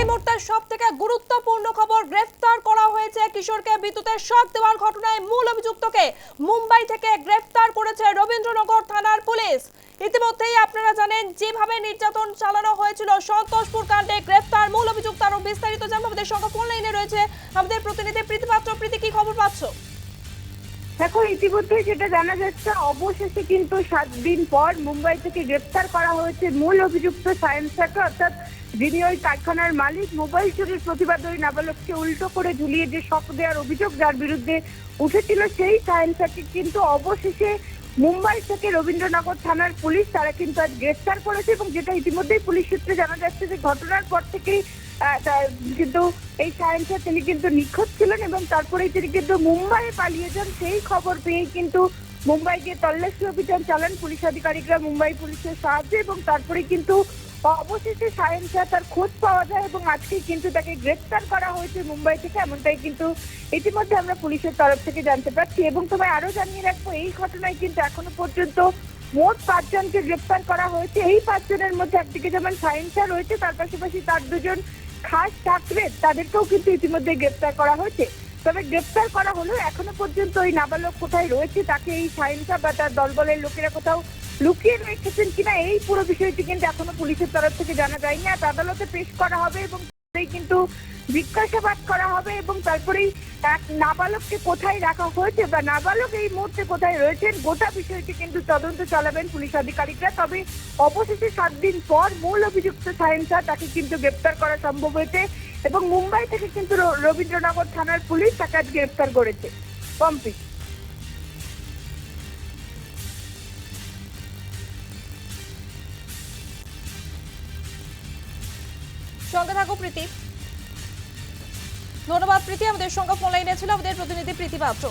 এই মুহূর্তে সব থেকে গুরুত্বপূর্ণ খবর গ্রেফতার করা হয়েছে কিশোরকে। বিদ্যুতের শক দেওয়ার ঘটনায় মূল অভিযুক্তকে মুম্বাই থেকে গ্রেফতার করেছে রবীন্দ্রনগর থানার পুলিশ। ইতিমধ্যেই আপনারা জানেন, যেভাবে নির্যাতন চালানো হয়েছিল, সন্তোষপুর কাণ্ডে গ্রেফতার মূল অভিযুক্ত আরও বিস্তারিত জানব। আমাদের সঙ্গে ফোন লাইনে রয়েছে আমাদের প্রতিনিধি প্রীতি পাত্র। প্রীতি, কি খবর পাচ্ছ? দেখো, ইতিমধ্যে যেটা জানা যাচ্ছে, অবশেষে কিন্তু সাত দিন পর মুম্বাই থেকে গ্রেপ্তার করা হয়েছে মূল অভিযুক্ত সায়েন্সাকে অর্থাৎ যিনি ওই কারখানার মালিক, মোবাইল চুরির প্রতিবাদ ওই নাবালককে উল্টো করে ঝুলিয়ে যে শক দেওয়ার অভিযোগ যার বিরুদ্ধে উঠেছিল সেই সায়েন্সাকে কিন্তু অবশেষে মুম্বাই থেকে রবীন্দ্রনগর থানার পুলিশ, তারা কিন্তু আজ গ্রেফতার করেছে এবং যেটা ইতিমধ্যেই পুলিশ সূত্রে জানা যাচ্ছে যে ঘটনার পর থেকেই কিন্তু এই সায়েন্সে তিনি কিন্তু নিখোঁজ ছিলেন এবং তারপরেই তিনি কিন্তু মুম্বাইয়ে পালিয়ে যান। সেই খবর পেয়েই কিন্তু মুম্বাই গিয়ে তল্লাশি অভিযান চালান পুলিশ আধিকারিকরা। মুম্বাই পুলিশের সাহায্যে এবং তারপরে কিন্তু অবশেষে সায়েন্সা তার খোঁজ পাওয়া যায় এবং আজকে কিন্তু তাকে গ্রেফতার করা হয়েছে মুম্বাই থেকে, এমনটাই কিন্তু ইতিমধ্যে আমরা পুলিশের তরফ থেকে জানতে পারছি। এবং তোমায় আরও জানিয়ে রাখব, এই ঘটনায় কিন্তু এখনও পর্যন্ত মোট পাঁচজনকে গ্রেপ্তার করা হয়েছে। এই পাঁচজনের মধ্যে একদিকে যেমন সায়েন্সা রয়েছে, তার পাশাপাশি তার দুজন খাস চাকরের তাদেরকেও কিন্তু ইতিমধ্যে গ্রেপ্তার করা হয়েছে। তবে গ্রেপ্তার করা হলো, এখনও পর্যন্ত ওই নাবালক কোথায় রয়েছে, তাকে এই সায়েন্সা বা তার দলবলের লোকেরা কোথাও লুকিয়ে রেখেছেন কিনা, এই পুরো বিষয়টি কিন্তু এখনও পুলিশের তরফ থেকে জানা যায়নি। আর আদালতে পেশ করা হবে এবং কিন্তু জিজ্ঞাসাবাদ করা হবে এবং তারপরেই এক নাবালককে কোথায় রাখা হয়েছে বা নাবালক এই মুহূর্তে কোথায় রয়েছেন, গোটা বিষয়টি কিন্তু তদন্ত চালাবেন পুলিশ আধিকারিকরা। তবে অবশেষে সাত দিন পর মূল অভিযুক্ত সায়েন্সা তাকে কিন্তু গ্রেপ্তার করা সম্ভব হয়েছে। এবং মুম্বাই থেকে কিন্তু রবীন্দ্রনগর থানার পুলিশ তাকে আজ গ্রেপ্তার করেছে। পম্পি। সঙ্গে থাকো প্রীতি। ধন্যবাদ প্রীতি, আমাদের সঙ্গে ফোন লাইনে ছিল, আমাদের প্রতিনিধি প্রীতি পাত্র।